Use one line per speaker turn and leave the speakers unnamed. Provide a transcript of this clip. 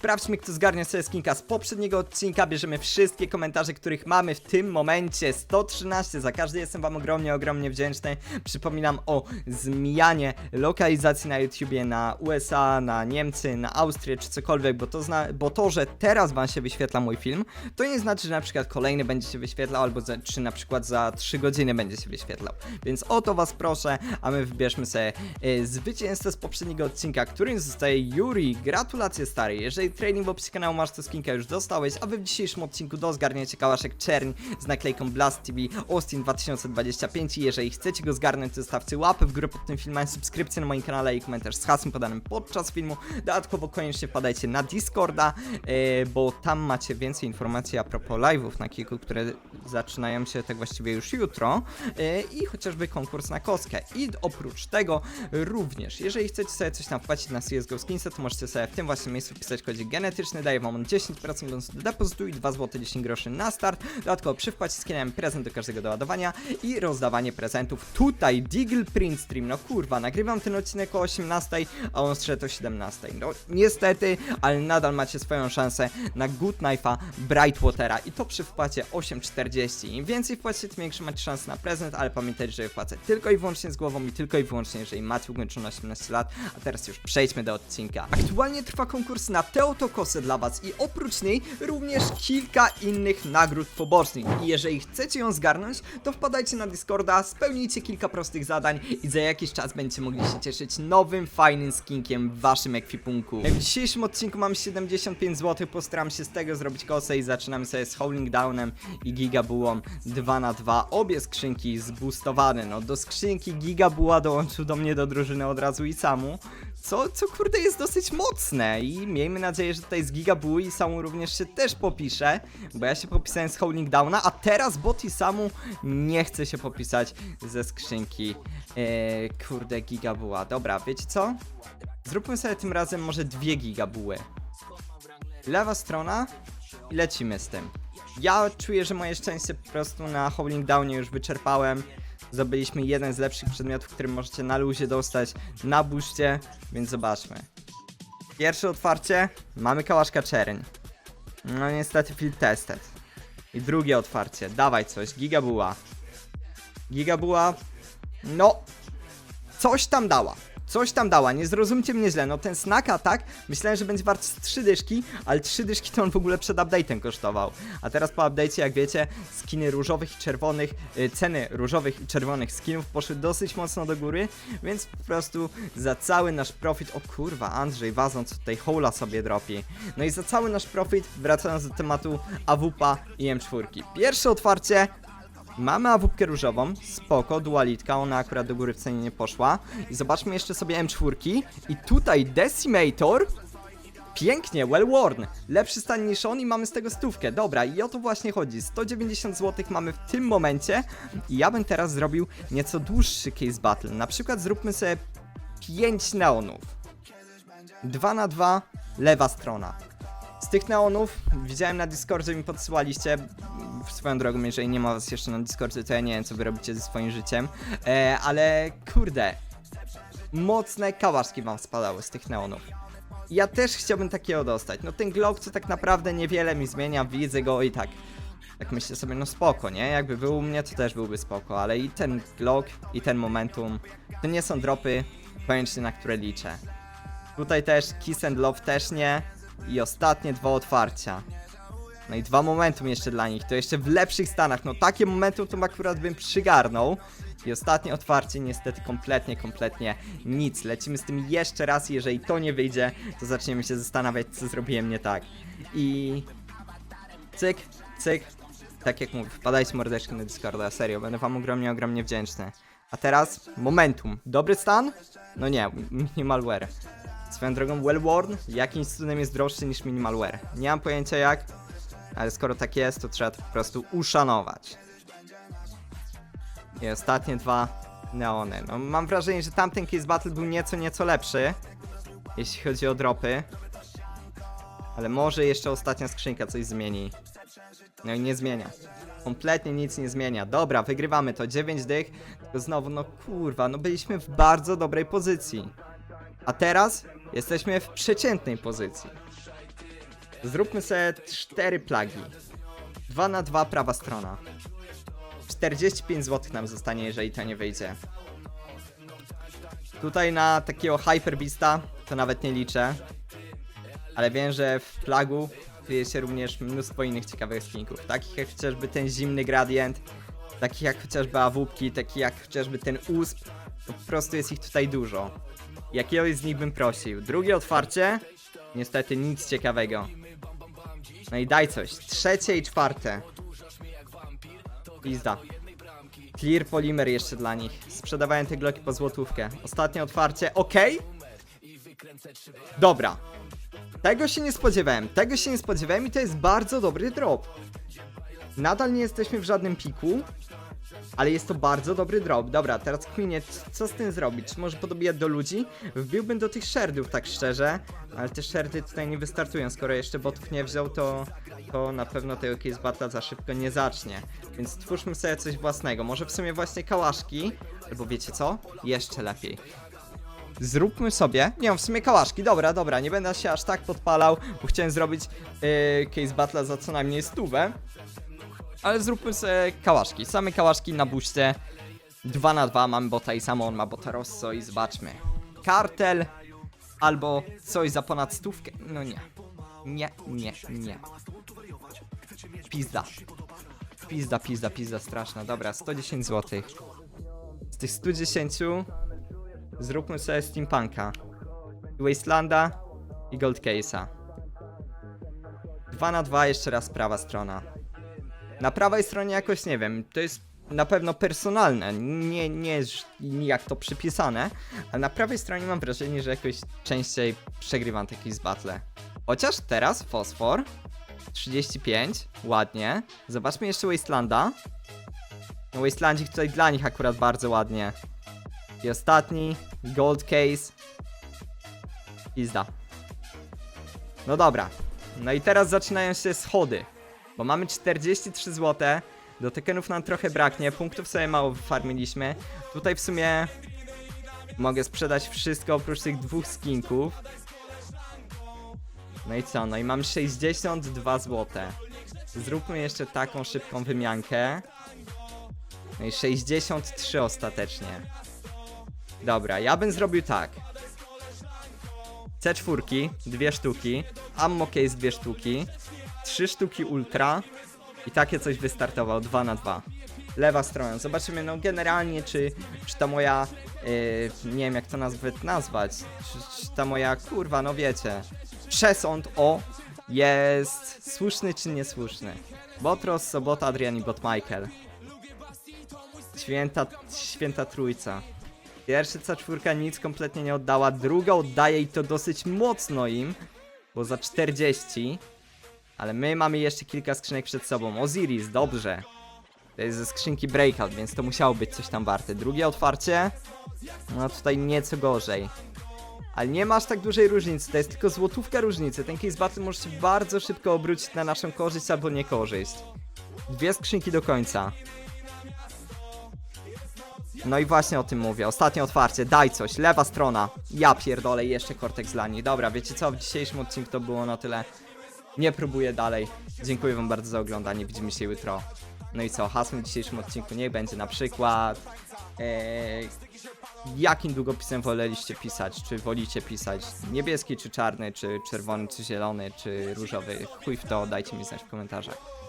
sprawdźmy kto zgarnia sobie skinka z poprzedniego odcinka, bierzemy wszystkie komentarze, których mamy w tym momencie, 113, za każdy jestem wam ogromnie, ogromnie wdzięczny. Przypominam o zmianie lokalizacji na YouTubie na USA, na Niemcy, na Austrię czy cokolwiek, bo to, zna, bo to, że teraz wam się wyświetla mój film, to nie znaczy, że na przykład kolejny będzie się wyświetlał, albo za, czy na przykład za 3 godziny będzie się wyświetlał. Więc o to was proszę, a my wybierzmy sobie e, zwycięzcę z poprzedniego odcinka, którym zostaje Yuri. Gratulacje stary, jeżeli training w opisie kanału masz tę skinkę już dostałeś, a wy w dzisiejszym odcinku do zgarnięcia kałaszek Czerń z naklejką Blast TV Austin 2025 i jeżeli chcecie go zgarnąć, to zostawcie łapę w górę pod tym filmem, subskrypcję na moim kanale i komentarz z hasłem podanym podczas filmu. Dodatkowo koniecznie wpadajcie na Discorda, e, bo tam macie więcej informacji a propos live'ów na kilku, które zaczynają się tak właściwie już jutro e, i chociażby konkurs na kostkę. I oprócz tego również, jeżeli chcecie sobie coś tam wpłacić na CSGO Skinsa, to możecie sobie w tym właśnie miejscu wpisać kodzik genetyczny, daje wam on 10% bonusu do depozytu i 2 zł 10 groszy na start. Dodatkowo przy wpłacie skinem prezent do każdego doładowania i rozdawanie prezentów. Tutaj Deagle Print Stream, no kurwa, nagrywam ten odcinek o 18, a on zszedł o 17. No niestety, ale nadal macie swoją szansę na Good Knife'a Brightwatera i to przy wpłacie 8,40. Im więcej wpłacicie, tym większe macie szanse na prezent, ale pamiętajcie, że wpłacę tylko i wyłącznie z głową i tylko i wyłącznie, jeżeli macie ukończone 18 lat. A teraz już przejdźmy do odcinka. Aktualnie trwa konkurs na Teotokosę dla Was i oprócz niej również kilka innych nagród pobocznych. I jeżeli chcecie ją zgarnąć, to wpadajcie na Discorda, spełnijcie kilka prostych zadań i za jakiś czas będziecie mogli się cieszyć nowym, fajnym skinkiem w Waszym ekwipunku. W dzisiejszym odcinku mam 75 zł, postaram się z tego zrobić kosę i zaczynamy sobie z Howling Downem i Gigabułą 2 na 2 Obie skrzynki zboostowane, no do skrzynki Gigabuła dołączył do mnie do drużyny od razu i samu. Co, co kurde jest dosyć mocne i miejmy nadzieję, że tutaj z Gigabuły i Samu również się też popisze, bo ja się popisałem z Howling Downa, a teraz bot i Samu nie chce się popisać ze skrzynki e, kurde Gigabuła. Dobra, wiecie co? Zróbmy sobie tym razem może dwie Gigabuły. Lewa strona i lecimy z tym. Ja czuję, że moje szczęście po prostu na Howling Downie już wyczerpałem. Zdobyliśmy jeden z lepszych przedmiotów, który możecie na luzie dostać na buście, więc zobaczmy. Pierwsze otwarcie, mamy kałaszka czerń. No niestety field tested. I drugie otwarcie, dawaj coś, gigabuła. Gigabuła, no, coś tam dała. Coś tam dała, nie zrozumcie mnie źle, no ten snack attack myślałem, że będzie wart 3 dyszki, ale 3 dyszki to on w ogóle przed update'em kosztował. A teraz po update'cie, jak wiecie, skiny różowych i czerwonych, y, ceny różowych i czerwonych skinów poszły dosyć mocno do góry, więc po prostu za cały nasz profit, o kurwa, Andrzej Wazon tutaj hola sobie dropi. No i za cały nasz profit, wracając do tematu AWP i M4. Pierwsze otwarcie, Mamy awupkę różową, spoko, dualitka, ona akurat do góry w cenie nie poszła. I zobaczmy jeszcze sobie M4 i tutaj Decimator. Pięknie, well worn. Lepszy stan niż on i mamy z tego stówkę. Dobra, i o to właśnie chodzi. 190 zł mamy w tym momencie. I ja bym teraz zrobił nieco dłuższy case battle. Na przykład zróbmy sobie 5 neonów. 2 na 2, lewa strona. Z tych neonów widziałem na Discordzie mi podsyłaliście. Swoją drogą, jeżeli nie ma was jeszcze na Discordzie, to ja nie wiem, co wy robicie ze swoim życiem. E, ale kurde, mocne kałaszki wam spadały z tych neonów. Ja też chciałbym takiego dostać. No ten Glock co tak naprawdę niewiele mi zmienia, widzę go i tak. Tak myślę sobie, no spoko, nie? Jakby był u mnie, to też byłby spoko, ale i ten Glock, i ten Momentum, to nie są dropy koniecznie, na które liczę. Tutaj też Kiss and Love też nie. I ostatnie dwa otwarcia. No i dwa momentum jeszcze dla nich, to jeszcze w lepszych stanach. No takie momentum to akurat bym przygarnął. I ostatnie otwarcie niestety kompletnie, kompletnie nic. Lecimy z tym jeszcze raz, jeżeli to nie wyjdzie, to zaczniemy się zastanawiać, co zrobiłem nie tak. I cyk, cyk. Tak jak mówię, wpadajcie mordeczki na Discorda, serio, będę wam ogromnie, ogromnie wdzięczny. A teraz momentum. Dobry stan? No nie, minimalware. Swoją drogą, Wellworn jakimś cudem jest droższy niż Minimalware. Nie mam pojęcia jak, ale skoro tak jest, to trzeba to po prostu uszanować. I ostatnie dwa neony. No, mam wrażenie, że tamten Case Battle był nieco, nieco lepszy, jeśli chodzi o dropy. Ale może jeszcze ostatnia skrzynka coś zmieni. No i nie zmienia. Kompletnie nic nie zmienia. Dobra, wygrywamy to. 9 dych. Tylko znowu, no kurwa, no byliśmy w bardzo dobrej pozycji. A teraz jesteśmy w przeciętnej pozycji. Zróbmy sobie cztery plagi. 2 na 2 prawa strona. 45 zł nam zostanie, jeżeli to nie wyjdzie. Tutaj na takiego Hyperbeasta to nawet nie liczę. Ale wiem, że w plagu kryje się również mnóstwo innych ciekawych skinków. Takich jak chociażby ten zimny gradient, takich jak chociażby awupki, takich jak chociażby ten usp. Po prostu jest ich tutaj dużo. Jakiegoś z nich bym prosił. Drugie otwarcie, niestety nic ciekawego. No i daj coś. Trzecie i czwarte. Pizda. Clear Polymer jeszcze dla nich. Sprzedawałem te gloki po złotówkę. Ostatnie otwarcie. Okej. Dobra. Tego się nie spodziewałem. Tego się nie spodziewałem i to jest bardzo dobry drop. Nadal nie jesteśmy w żadnym piku. Ale jest to bardzo dobry drop. Dobra, teraz c- co z tym zrobić? Może podobijać do ludzi? Wbiłbym do tych sherdów, tak szczerze. Ale te sherdy tutaj nie wystartują. Skoro jeszcze botów nie wziął, to, to na pewno tego case battle za szybko nie zacznie. Więc twórzmy sobie coś własnego. Może w sumie właśnie kałaszki. Albo wiecie co? Jeszcze lepiej. Zróbmy sobie. Nie, w sumie kałaszki. Dobra, dobra, nie będę się aż tak podpalał, bo chciałem zrobić yy, case battle za co najmniej stówę. Ale zróbmy sobie kałaszki. Same kałaszki na buście. 2 na 2 mamy bota i samo on ma bota Rosso i zobaczmy. Kartel albo coś za ponad stówkę. No nie. Nie, nie, nie. Pizda. Pizda, pizda, pizda straszna. Dobra, 110 zł. Z tych 110 zróbmy sobie Steampunka. Wastelanda i Gold Case'a. 2 na 2 jeszcze raz prawa strona. Na prawej stronie jakoś nie wiem, to jest na pewno personalne, nie, nie jak to przypisane, ale na prawej stronie mam wrażenie, że jakoś częściej przegrywam takie battle. Chociaż teraz fosfor 35, ładnie. Zobaczmy jeszcze Wastelanda. No Wastelandzik tutaj dla nich akurat bardzo ładnie. I ostatni, Gold Case. Pizda. No dobra. No i teraz zaczynają się schody. Bo mamy 43 zł. Do tokenów nam trochę braknie. Punktów sobie mało wyfarmiliśmy. Tutaj w sumie mogę sprzedać wszystko oprócz tych dwóch skinków. No i co? No i mam 62 zł. Zróbmy jeszcze taką szybką wymiankę. No i 63 ostatecznie. Dobra, ja bym zrobił tak. C4, dwie sztuki. Ammo case, dwie sztuki. Trzy sztuki ultra. I takie coś wystartował, 2 na 2 Lewa strona. Zobaczymy, no generalnie, czy, czy ta moja. Yy, nie wiem, jak to nazwać, nazwać. Czy, czy ta moja kurwa, no wiecie. Przesąd o jest słuszny czy niesłuszny. Botros, Sobota, Adrian i Bot Michael. Święta, święta trójca. Pierwsza czwórka nic kompletnie nie oddała, druga oddaje i to dosyć mocno im, bo za 40. Ale my mamy jeszcze kilka skrzynek przed sobą. Osiris, dobrze. To jest ze skrzynki Breakout, więc to musiało być coś tam warte. Drugie otwarcie. No tutaj nieco gorzej. Ale nie masz tak dużej różnicy, to jest tylko złotówka różnicy. Ten case battle może się bardzo szybko obrócić na naszą korzyść albo niekorzyść. Dwie skrzynki do końca. No i właśnie o tym mówię. Ostatnie otwarcie, daj coś, lewa strona. Ja pierdolę, jeszcze Cortex dla. Dobra, wiecie co, w dzisiejszym odcinku to było na tyle. Nie próbuję dalej. Dziękuję wam bardzo za oglądanie, widzimy się jutro. No i co, hasłem w dzisiejszym odcinku niech będzie na przykład... Ee, jakim długopisem woleliście pisać? Czy wolicie pisać niebieski, czy czarny, czy czerwony, czy zielony, czy różowy? Chuj w to, dajcie mi znać w komentarzach.